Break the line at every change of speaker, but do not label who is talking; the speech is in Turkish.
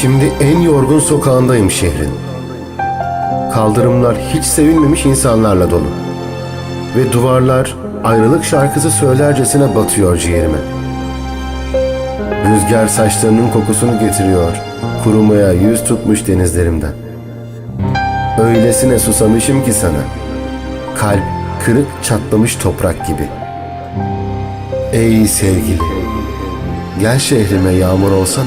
Şimdi en yorgun sokağındayım şehrin. Kaldırımlar hiç sevilmemiş insanlarla dolu. Ve duvarlar ayrılık şarkısı söylercesine batıyor ciğerime. Rüzgar saçlarının kokusunu getiriyor, kurumaya yüz tutmuş denizlerimden. Öylesine susamışım ki sana. Kalp kırık çatlamış toprak gibi. Ey sevgili, gel şehrime yağmur olsana.